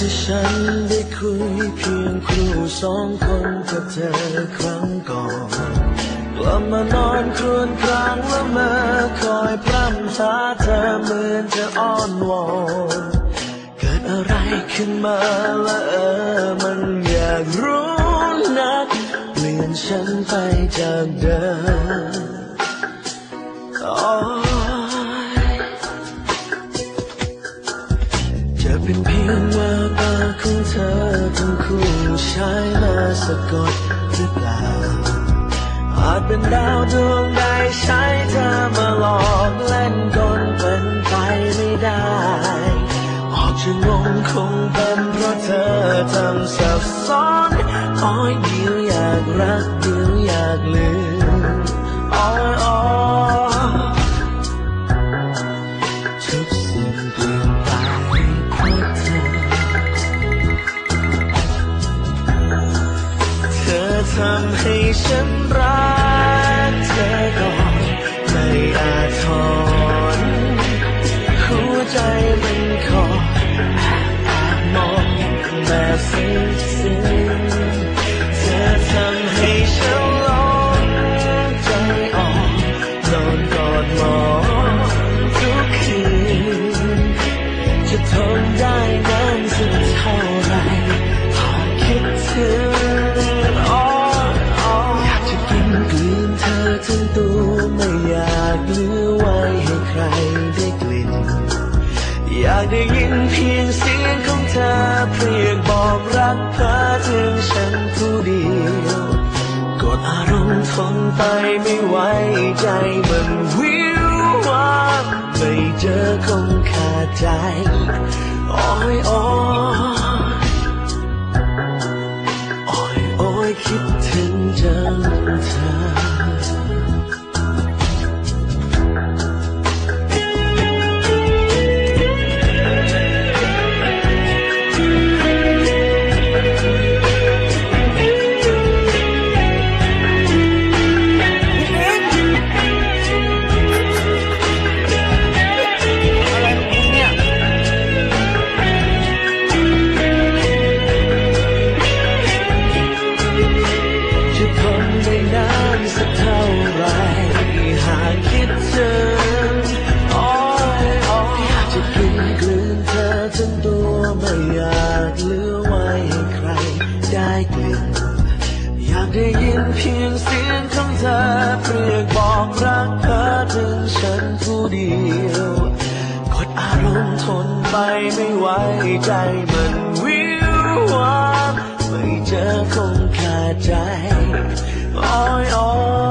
ที่ฉันได้คุยเพียงครูสองคนกับเธอครั้งก่อนกลับมานอนครวญครางละเมอคอยพร่ำหาเธอเหมือนจะอ้อนวอนเกิดอะไรขึ้นมาละเออมันอยากรู้นัก เปลี่ยนฉันไปจากเดิม เป็นเพียงแววตาของเธอทั้งคู่ใช้มาสะกดหรือเปล่าอาจเป็นดาวดวงใดใช้เธอมาหลอกเล่นกลเป็นไปไม่ได้ออกจะงงคงเป็นเพราะเธอทำสับซ้อนอ้อยเดียวอยากรักเดียวอยากลืมอ้อยอ้อย ทำให้ฉันรักเธอก่ ใครได้กลิ่น อยากได้ยินเพียงเสียงของเธอเพียกบอกรักเธอถึงฉันผู้เดียวกดอารมณ์ทนไปไม่ไหวใจมันวิววามไม่เจอคงขาดใจอ้อยอ้อยอ้อยอ้อยคิดถึงจังเธอ ไม่อยากเหลือไว้ให้ใครได้กลิ่นอยากได้ยินเพียงเสียงของเธอเปรียกบอกรักเธอถึงฉันผู้เดียวกดอารมณ์ทนไปไม่ไหวใจมันวิววามไม่เจอคงขาดใจอ้อยอ้อย